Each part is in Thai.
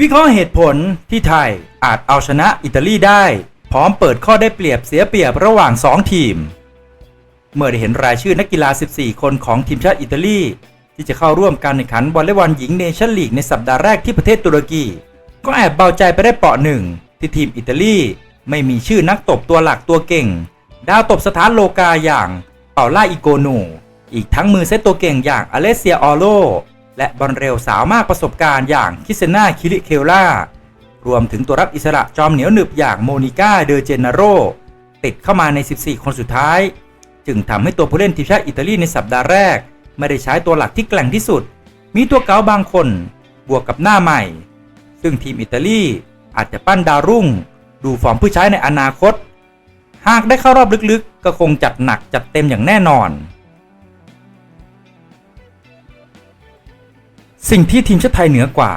วิเคราะห์เหตุผลที่ไทยอาจเอาชนะอิตาลีได้ พร้อมเปิดข้อได้เปรียบเสียเปรียบระหว่าง 2 ทีม เมื่อได้เห็นรายชื่อนักกีฬา 14 คนของทีมชาติอิตาลี ที่จะเข้าร่วมการแข่งขันวอลเลย์บอลหญิงเนชั่นลีกในสัปดาห์แรกที่ประเทศตุรกี ก็แอบเบาใจไปได้เปาะหนึ่ง ที่ทีมอิตาลีไม่มีชื่อนักตบตัวหลักตัวเก่ง ดาวตบสถานโลกาอย่างเปาล่าอิโกนู อีกทั้งมือเซตตัวเก่งอย่างอเลเซียออโล และบอลเร็วสาวมากประสบการณ์อย่างคิเซนาคิริเคลล่ารวมถึงตัวรับอิสระจอมเหนียวหนึบอย่างโมนิก้าเดอเจนาโรติดเข้ามาใน 14 คนสุดท้าย จึงทำให้ตัวผู้เล่นทีมชาติอิตาลีในสัปดาห์แรก ไม่ได้ใช้ตัวหลักที่แกร่งที่สุด มีตัวเก๋าบางคนบวกกับหน้าใหม่ ซึ่งทีมอิตาลีอาจจะปั้นดาวรุ่ง ดูฟอร์มผู้ใช้ในอนาคต หากได้เข้ารอบลึกๆ ก็คงจัดหนักจัดเต็มอย่างแน่นอน สิ่งที่ทีมชาติไทยเหนือกว่า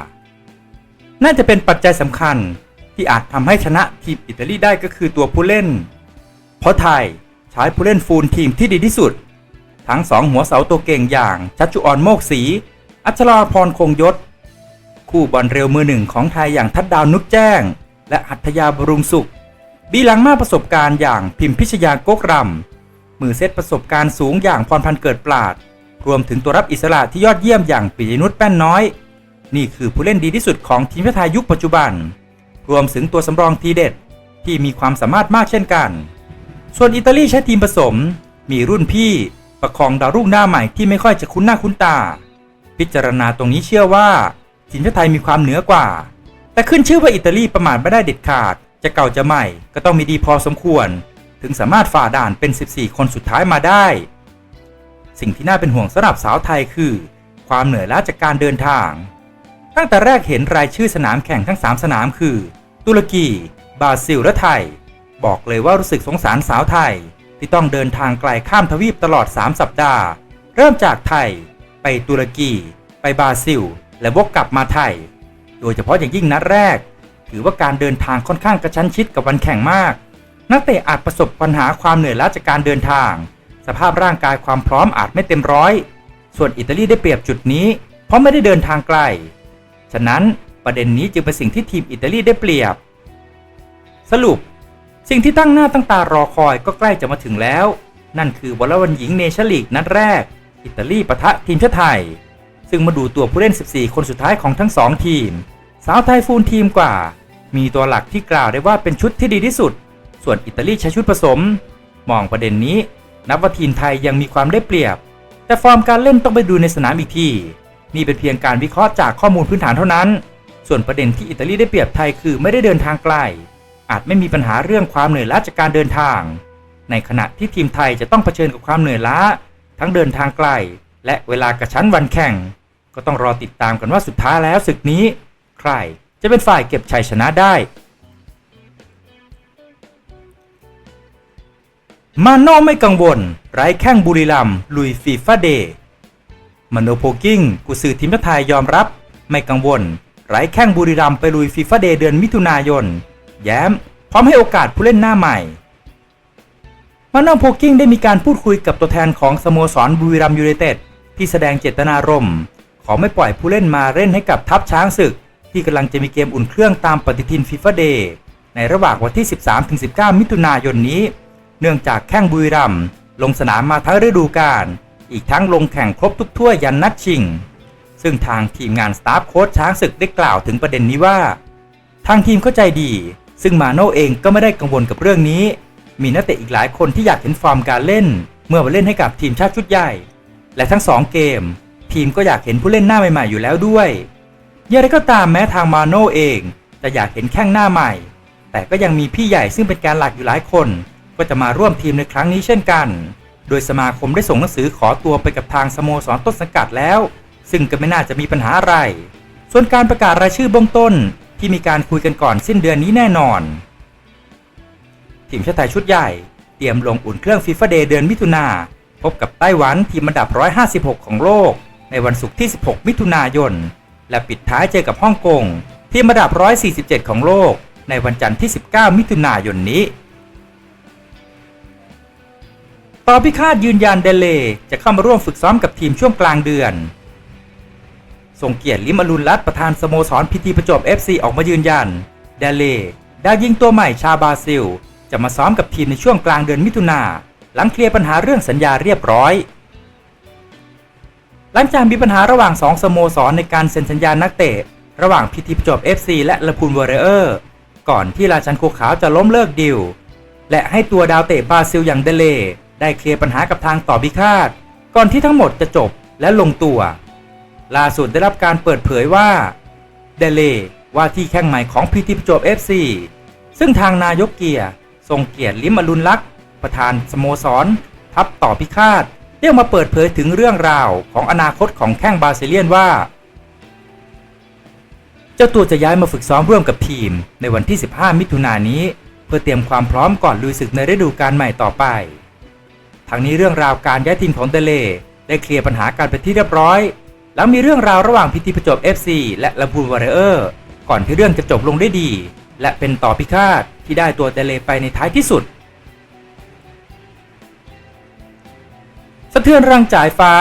น่าจะเป็นปัจจัยสำคัญที่อาจทำให้ชนะทีมอิตาลีได้ก็คือตัวผู้เล่น เพราะไทยใช้ผู้เล่นฟูลทีมที่ดีที่สุด ทั้งสองหัวเสาตัวเก่งอย่างชัชจุออนโมกศรีอัชราพรคงยศ คู่บอลเร็วมือหนึ่งของไทยอย่างทัดดาวนุกแจ้ง และหัตถยาบรุงสุข บีหลังมาประสบการณ์อย่างพิมพิชยาโกกรำมือเซตประสบการณ์สูงอย่างพรพันเกิดปราด รวมถึงตัวรับอิสระที่ยอดเยี่ยมอย่างปิยนุชแป้นน้อย นี่คือผู้เล่นดีที่สุดของทีมชาติไทยยุคปัจจุบัน รวมถึงตัวสำรองทีเด็ดที่มีความสามารถมากเช่นกัน ส่วนอิตาลีใช้ทีมผสม มีรุ่นพี่ประคองดาวรุ่งหน้าใหม่ที่ไม่ค่อยจะคุ้นหน้าคุ้นตา พิจารณาตรงนี้เชื่อว่าทีมชาติไทยมีความเหนือกว่า แต่ขึ้นชื่อว่าอิตาลีประมาทไม่ได้เด็ดขาด จะเก่าจะใหม่ก็ต้องมีดีพอสมควร ถึงสามารถฝ่าด่านเป็น 14 คนสุดท้ายมาได้ สิ่งที่น่าเป็นห่วงสำหรับสาวไทยคือ ความเหนื่อยล้าจากการเดินทาง ตั้งแต่แรกเห็นรายชื่อสนามแข่งทั้ง 3 สนามคือ ตุรกี บราซิล และไทย บอกเลยว่ารู้สึกสงสารสาวไทย ที่ต้องเดินทางไกลข้ามทวีปตลอด 3 สัปดาห์ เริ่มจากไทย ไปตุรกี ไปบราซิล และวกกลับมาไทย โดยเฉพาะอย่างยิ่งนัดแรก ถือว่าการเดินทางค่อนข้างกระชั้นชิดกับวันแข่งมาก นักเตะอาจประสบปัญหาความเหนื่อยล้าจากการเดินทาง สภาพร่างกายความพร้อมอาจไม่เต็มร้อย ส่วนอิตาลีได้เปรียบจุดนี้ เพราะไม่ได้เดินทางไกล ฉะนั้นประเด็นนี้จึงเป็นสิ่งที่ทีมอิตาลีได้เปรียบ สรุป สิ่งที่ตั้งหน้าตั้งตารอคอยก็ใกล้จะมาถึงแล้ว นั่นคือวอลเลย์บอลหญิงเนชั่นลีกนัดแรก อิตาลีปะทะทีมชาติไทย ซึ่งมาดูตัวผู้เล่น 14 คนสุดท้ายของทั้ง 2 ทีม สาวไทยฟูลทีมกว่า มีตัวหลักที่กล่าวได้ว่าเป็นชุดที่ดีที่สุด ส่วนอิตาลีใช้ชุดผสม มองประเด็นนี้ นับว่าทีมไทยยังมีความได้เปรียบ แต่ฟอร์มการเล่นต้องไปดูในสนามอีกทีนี่เป็นเพียงการวิเคราะห์จากข้อมูลพื้นฐานเท่านั้น ส่วนประเด็นที่อิตาลีได้เปรียบไทยคือไม่ได้เดินทางไกล อาจไม่มีปัญหาเรื่องความเหนื่อยล้าจากการเดินทาง ในขณะที่ทีมไทยจะต้องเผชิญกับความเหนื่อยล้า ทั้งเดินทางไกล และเวลากระชั้นวันแข่ง ก็ต้องรอติดตามกันว่าสุดท้ายแล้วศึกนี้ ใครจะเป็นฝ่ายเก็บชัยชนะได้ มาโน่ไม่กังวล ไร้แข้งบุรีรัมลุยฟีฟ่าเดย์มโนโพกิ้งกุซือทีมชาติไทยยอมรับ ไม่กังวล ไร้แข้งบุรีรัมไปลุยฟีฟ่าเดย์เดือนมิถุนายน แย้ม พร้อมให้โอกาสผู้เล่นหน้าใหม่มาโนโพกิ้งได้มีการพูดคุยกับตัวแทนของสโมสรบุรีรัมย์ยูไนเต็ดที่แสดงเจตนารมณ์ขอไม่ปล่อยผู้เล่นมาเล่นให้กับทัพช้างศึก ที่กำลังจะมีเกมอุ่นเครื่องตามปฏิทินฟีฟ่าเดย์ในระหว่างวันที่ 13-19 มิถุนายนนี้ เนื่องจากแข้งบุรีรัมย์ลงสนามมาทั้งฤดูกาลอีกทั้งลงแข่งครบทุกถ้วยยันนัดชิง ซึ่งทางทีมงานสตาฟโค้ชช้างศึกได้กล่าวถึงประเด็นนี้ว่า ทางทีมเข้าใจดี ซึ่งมาโน่เองก็ไม่ได้กังวลกับเรื่องนี้ มีนักเตะอีกหลายคนที่อยากเห็นฟอร์มการเล่น เมื่อมาเล่นให้กับทีมชาติชุดใหญ่ และทั้งสองเกม ทีมก็อยากเห็นผู้เล่นหน้าใหม่ๆอยู่แล้วด้วยอย่างไรก็ตามแม้ทางมาโน่เองจะอยากเห็นแข้งหน้าใหม่ แต่ก็ยังมีพี่ใหญ่ซึ่งเป็นการหลักอยู่หลายคน ก็จะมาร่วมทีมในครั้งนี้เช่นกัน โดยสมาคมได้ส่งหนังสือขอตัวไปกับทางสโมสรต้นสังกัดแล้ว ซึ่งก็ไม่น่าจะมีปัญหาอะไร ส่วนการประกาศรายชื่อเบื้องต้นที่มีการคุยกันก่อนสิ้นเดือนนี้แน่นอน ทีมชาติไทยชุดใหญ่ เตรียมลงอุ่นเครื่องฟีฟ่าเดย์เดือนมิถุนาพบกับไต้หวันทีมอันดับ 156 ของโลก ในวันศุกร์ที่ 16 มิถุนายน และปิดท้ายเจอกับฮ่องกงทีมอันดับ 147 ของโลก ในวันจันทร์ที่ 19 มิถุนายนนี้ ต่อพิฆาตยืนยันเดเลจะเข้ามาร่วมฝึกซ้อมกับทีมช่วงกลางเดือนทรงเกียรติลิมอรุณรัตประธานสโมสรพิธีประจบ FC ออกมายืนยัน เดเลดาวยิงตัวใหม่ชาบราซิล จะมาซ้อมกับทีมในช่วงกลางเดือนมิถุนาหลังเคลียร์ปัญหาเรื่องสัญญาเรียบร้อย หลังจากมีปัญหาระหว่างสองสโมสรในการเซ็นสัญญานักเตะ ระหว่างพิธีประจบ FC และละพูนวอร์เรอร์ ก่อนที่ราชันโคขาวจะล้มเลิกดีลและให้ตัวดาวเตะบราซิลอย่างเดเล ได้เคลียร์ปัญหากับทางต่อพิฆาต ก่อนที่ทั้งหมดจะจบและลงตัว ล่าสุดได้รับการเปิดเผยว่า เดเลว่าที่แข้งใหม่ของพีทีประจวบ FC ซึ่งทางนายกเกียร์ทรงเกียรติลิมอรุณลักษ์ประธานสโมสร ทับต่อพิฆาตเรียกมาเปิดเผยถึงเรื่องราวของอนาคตของแข้งบราซิเลียนว่า เจ้าตัวจะย้ายมาฝึกซ้อมร่วมกับทีม ในวันที่ 15 มิถุนายนนี้ เพื่อเตรียมความพร้อมก่อนลุยศึกในฤดูกาลใหม่ต่อไป ทั้งนี้เรื่องราวการย้ายทีมของเดเลได้เคลียร์ปัญหาการเป็นที่เรียบร้อย หลังมีเรื่องราวระหว่างพิธีประจบ FC และลำพูนวอร์เรอร์ก่อนที่เรื่องจะจบลงได้ดี และเป็นต่อพิฆาตที่ได้ตัวเดเลไปในท้ายที่สุด สะเทือนรังจ่ายฟ้า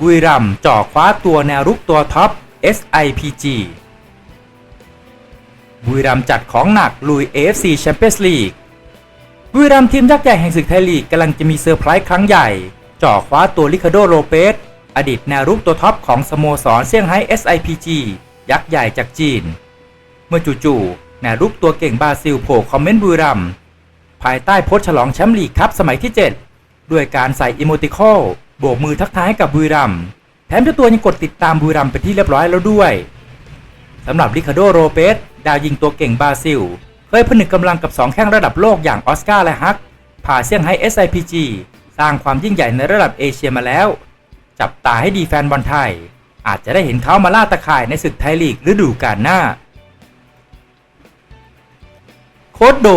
บุรีรัมจ่อคว้าตัวแนวรุกตัวท็อป SIPG บุรีรัมจัดของหนักลุย AFC Champions League บุรีรัมย์ทีมยักษ์ใหญ่แห่งศึกไทยลีกกำลังจะมีเซอร์ไพรส์ครั้งใหญ่จ่อคว้าตัวลิคาโดโรเปสอดีตแนวรุกตัวท็อปของสโมสรเซี่ยงไฮ้ SIPG ยักษ์ใหญ่จากจีน เมื่อจู่ๆแนวรุกตัวเก่งบราซิลโผล่คอมเมนต์บุรีรัมย์ภายใต้โพสฉลองแชมป์ลีกครับสมัยที่ 7 ด้วยการใส่อิโมติคอลโบกมือทักทายให้กับบุรีรัมย์แถมเจ้าตัวยังกดติดตามบุรีรัมย์เป็นที่เรียบร้อยแล้วด้วยสำหรับริคาโดโรเปสดาวยิงตัวเก่งบราซิล เคยผนึกกำลังกับ 2 แข้งระดับโลกอย่างออสการ์และฮักพาเซี่ยงไฮ้ SIPG สร้างความยิ่งใหญ่ในระดับเอเชียมาแล้ว จับตาให้ดีแฟนบอลไทย อาจจะได้เห็นเขามาล่าตะข่ายในศึกไทยลีกฤดูกาลหน้า โค้ดโด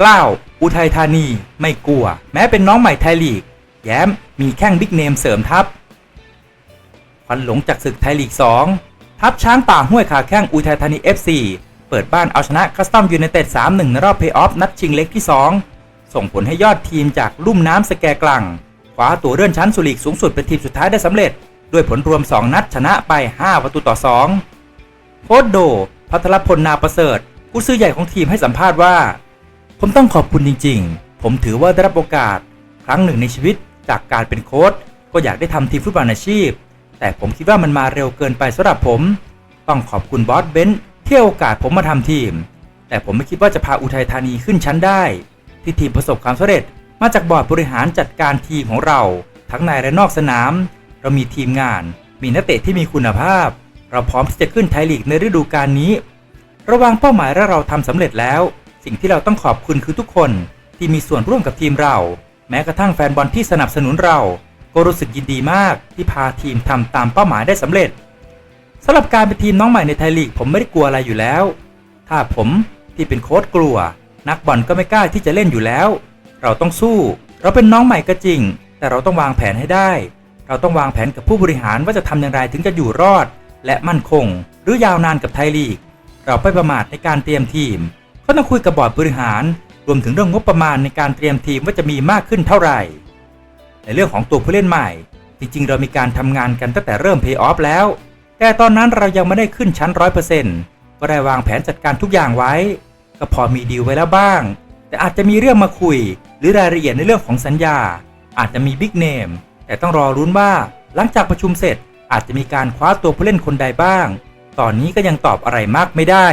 กล้าว อุทัยธานี ไม่กลัว แม้เป็นน้องใหม่ไทยลีก แย้มมีแข้งบิ๊กเนมเสริมทัพควันหลงจากศึกไทยลีก 2 ทัพช้างป่าห้วยขาแข้งอุทัยธานี FC เปิดบ้านเอาชนะคัสตอมยูไนเต็ด3-1 ในรอบเพย์ออฟนัดชิงเล็กที่ 2 ส่งผลให้ยอดทีมจากลุ่มน้ำสแกกลังคว้าตัวเลื่อนชั้นสุลีกสูงสุดเป็นทีมสุดท้ายได้สำเร็จ ด้วยผลรวม 2 นัดชนะไป 5 ประตูต่อ 2 โค้ดโด พัทรพลนาประเสริฐ ผู้ซื้อใหญ่ของทีมให้สัมภาษณ์ว่า ผมต้องขอบคุณจริง ๆ ผมถือว่าได้รับโอกาส ครั้งหนึ่งในชีวิตจากการเป็นโค้ชก็อยากได้ทำทีมฟุตบอลอาชีพ แต่ผมคิดว่ามันมาเร็วเกินไปสำหรับผม ต้องขอบคุณบอสเบนซ์ ที่โอกาสผมมาทำทีม แต่ผมไม่คิดว่าจะพาอุทัยธานีขึ้นชั้นได้ ที่ทีมประสบความสำเร็จมาจากบอร์ดบริหารจัดการทีมของเรา ทั้งในและนอกสนาม เรามีทีมงาน มีนักเตะที่มีคุณภาพ เราพร้อมที่จะขึ้นไทยลีกในฤดูกาลนี้ ระวางเป้าหมายและเราทำสำเร็จแล้ว สิ่งที่เราต้องขอบคุณคือทุกคนที่มีส่วนร่วมกับทีมเรา แม้กระทั่งแฟนบอลที่สนับสนุนเรา ก็รู้สึกยินดีมากที่พาทีมทำตามเป้าหมายได้สำเร็จ สำหรับการเป็นทีมน้องใหม่ในไทยลีกผมไม่ได้กลัวอะไรอยู่แล้ว ถ้าผมที่เป็นโค้ชกลัว นักบอลก็ไม่กล้าที่จะเล่นอยู่แล้ว เราต้องสู้ เราเป็นน้องใหม่ก็จริง แต่เราต้องวางแผนให้ได้ เราต้องวางแผนกับผู้บริหารว่าจะทำอย่างไรถึงจะอยู่รอด และมั่นคง หรือยาวนานกับไทยลีก เราไม่ประมาทในการเตรียมทีม ก็ต้องคุยกับบอร์ดบริหาร รวมถึงเรื่องงบประมาณในการเตรียมทีมว่าจะมีมากขึ้นเท่าไหร่ ในเรื่องของตัวผู้เล่นใหม่ จริงๆ เรามีการทำงานกันตั้งแต่เริ่มเพย์ออฟแล้ว แต่ตอนนั้นเรายังไม่ได้ขึ้นชั้นร้อยเปอร์เซ็นต์ก็ได้วางแผนจัดการทุกอย่างไว้ ก็พอมีดีลไว้แล้วบ้าง แต่อาจจะมีเรื่องมาคุย หรือรายละเอียดในเรื่องของสัญญา อาจจะมีบิ๊กเนมแต่ต้องรอรุ้นว่าหลังจากประชุมเสร็จอาจจะมีการคว้าตัวผู้เล่นคนใดบ้าง ตอนนี้ก็ยังตอบอะไรมากไม่ได้